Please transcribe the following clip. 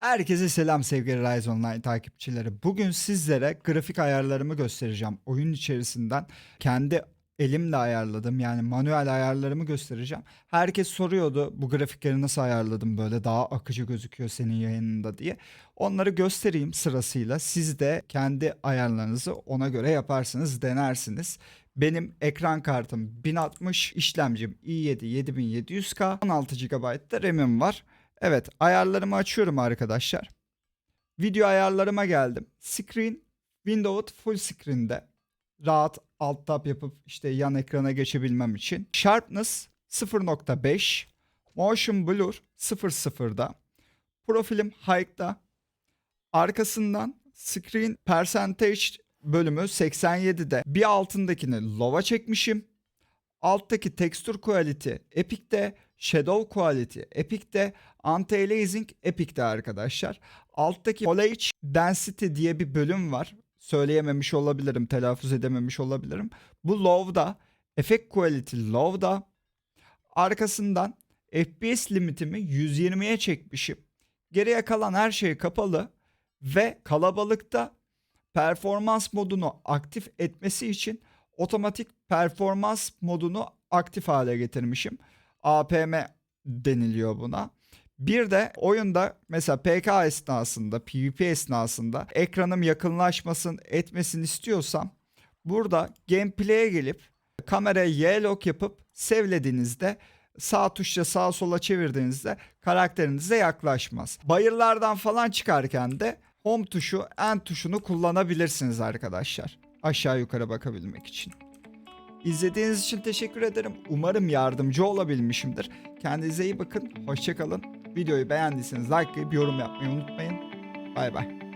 Herkese selam sevgili Rise Online takipçileri. Bugün sizlere grafik ayarlarımı göstereceğim. Oyun içerisinden kendi elimle ayarladım. Yani manuel ayarlarımı göstereceğim. Herkes soruyordu bu grafikleri nasıl ayarladım böyle daha akıcı gözüküyor senin yayınında diye. Onları göstereyim sırasıyla. Siz de kendi ayarlarınızı ona göre yaparsınız, denersiniz. Benim ekran kartım 1060, işlemcim i7 7700K, 16 GB da RAM'im var. Evet, ayarlarımı açıyorum arkadaşlar. Video ayarlarıma geldim. Screen, Windows full screen'de. Rahat alt tab yapıp işte yan ekrana geçebilmem için. Sharpness 0.5, Motion Blur 00'da. Profilim High'da. Arkasından Screen Percentage bölümü 87'de. Bir altındakini low'a çekmişim. Alttaki Texture Quality Epic'te, Shadow Quality Epic'te, Anti-Aliasing Epic'te arkadaşlar. Alttaki Foliage Density diye bir bölüm var. Söyleyememiş olabilirim, telaffuz edememiş olabilirim. Bu low'da, Effect Quality low'da. Arkasından FPS limitimi 120'ye çekmişim. Geriye kalan her şey kapalı ve kalabalıkta performans modunu aktif etmesi için otomatik performans modunu aktif hale getirmişim. APM deniliyor buna. Bir de oyunda mesela PK esnasında, PvP esnasında ekranım yakınlaşmasın, etmesin istiyorsam burada gameplay'e gelip kameraya Y-Lock yapıp sevlediğinizde sağ tuşla sağa sola çevirdiğinizde karakterinize yaklaşmaz. Bayırlardan falan çıkarken de home tuşu, end tuşunu kullanabilirsiniz arkadaşlar. Aşağı yukarı bakabilmek için. İzlediğiniz için teşekkür ederim. Umarım yardımcı olabilmişimdir. Kendinize iyi bakın. Hoşçakalın. Videoyu beğendiyseniz like yorum yapmayı unutmayın. Bay bay.